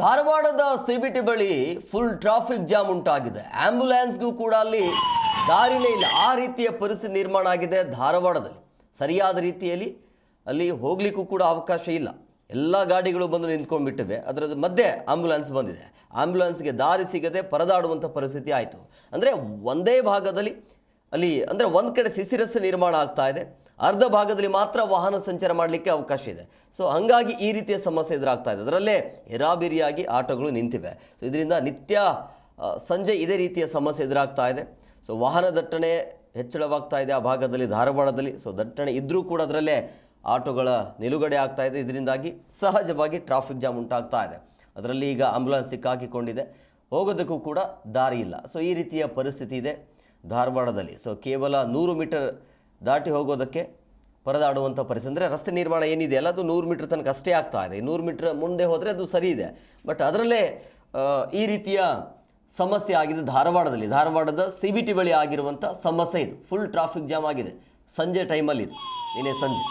ಧಾರವಾಡದ ಸಿಬಿಟಿ ಬಳಿ full traffic jam ಉಂಟಾಗಿದೆ. ಆಂಬ್ಯುಲೆನ್ಸ್ಗೂ ಕೂಡ ಅಲ್ಲಿ ದಾರಿನೇ ಇಲ್ಲ. ಆ ರೀತಿಯ ಪರಿಸ್ಥಿತಿ ನಿರ್ಮಾಣ ಆಗಿದೆ ಧಾರವಾಡದಲ್ಲಿ. ಸರಿಯಾದ ರೀತಿಯಲ್ಲಿ ಅಲ್ಲಿ ಹೋಗ್ಲಿಕ್ಕೂ ಕೂಡ ಅವಕಾಶ ಇಲ್ಲ. ಎಲ್ಲ ಗಾಡಿಗಳು ಬಂದು ನಿಂತ್ಕೊಂಡ್ಬಿಟ್ಟಿವೆ. ಅದರ ಮಧ್ಯೆ ಆಂಬ್ಯುಲೆನ್ಸ್ ಬಂದಿದೆ. ಆಂಬ್ಯುಲೆನ್ಸ್ಗೆ ದಾರಿ ಸಿಗದೆ ಪರದಾಡುವಂಥ ಪರಿಸ್ಥಿತಿ ಆಯಿತು. ಅಂದರೆ ಒಂದೇ ಭಾಗದಲ್ಲಿ ಅಲ್ಲಿ, ಅಂದರೆ ಒಂದು ಕಡೆ ಸಿಸಿ ನಿರ್ಮಾಣ ಆಗ್ತಾ ಇದೆ. ಅರ್ಧ ಭಾಗದಲ್ಲಿ ಮಾತ್ರ ವಾಹನ ಸಂಚಾರ ಮಾಡಲಿಕ್ಕೆ ಅವಕಾಶ ಇದೆ. ಸೊ ಹಾಗಾಗಿ ಈ ರೀತಿಯ ಸಮಸ್ಯೆ ಎದುರಾಗ್ತಾ ಇದೆ. ಅದರಲ್ಲೇ ಎರಾಬಿರಿಯಾಗಿ ಆಟೋಗಳು ನಿಂತಿವೆ. ಸೊ ಇದರಿಂದ ನಿತ್ಯ ಸಂಜೆ ಇದೇ ರೀತಿಯ ಸಮಸ್ಯೆ ಎದುರಾಗ್ತಾ ಇದೆ. ಸೊ ವಾಹನ ದಟ್ಟಣೆ ಹೆಚ್ಚಳವಾಗ್ತಾ ಇದೆ ಆ ಭಾಗದಲ್ಲಿ, ಧಾರವಾಡದಲ್ಲಿ. ಸೊ ದಟ್ಟಣೆ ಇದ್ದರೂ ಕೂಡ ಅದರಲ್ಲೇ ಆಟೋಗಳ ನಿಲುಗಡೆ ಆಗ್ತಾ ಇದೆ. ಇದರಿಂದಾಗಿ ಸಹಜವಾಗಿ ಟ್ರಾಫಿಕ್ ಜಾಮ್ ಉಂಟಾಗ್ತಾ ಇದೆ. ಅದರಲ್ಲಿ ಈಗ ಆಂಬ್ಯುಲೆನ್ಸ್ ಸಿಕ್ಕಾಕಿಕೊಂಡಿದೆ. ಹೋಗೋದಕ್ಕೂ ಕೂಡ ದಾರಿ ಇಲ್ಲ. ಸೊ ಈ ರೀತಿಯ ಪರಿಸ್ಥಿತಿ ಇದೆ ಧಾರವಾಡದಲ್ಲಿ. ಸೊ ಕೇವಲ ನೂರು ಮೀಟರ್ ದಾಟಿ ಹೋಗೋದಕ್ಕೆ ಪರದಾಡುವಂಥ ಪರಿಸ್ಥಿತಿ. ಅಂದರೆ ರಸ್ತೆ ನಿರ್ಮಾಣ ಏನಿದೆಯಲ್ಲ ಅದು ನೂರು ಮೀಟ್ರ್ ತನಕ ಅಷ್ಟೇ ಆಗ್ತಾ ಇದೆ. ನೂರು ಮೀಟ್ರ್ ಮುಂದೆ ಹೋದರೆ ಅದು ಸರಿ ಇದೆ. ಬಟ್ ಅದರಲ್ಲೇ ಈ ರೀತಿಯ ಸಮಸ್ಯೆ ಆಗಿದೆ ಧಾರವಾಡದಲ್ಲಿ. ಧಾರವಾಡದ ಸಿ ಬಿ ಟಿ ಬಳಿ ಆಗಿರುವಂಥ ಸಮಸ್ಯೆ ಇದು. ಫುಲ್ ಟ್ರಾಫಿಕ್ ಜಾಮ್ ಆಗಿದೆ. ಸಂಜೆ ಟೈಮಲ್ಲಿ ಇದು. ನಿನ್ನೆ ಸಂಜೆ.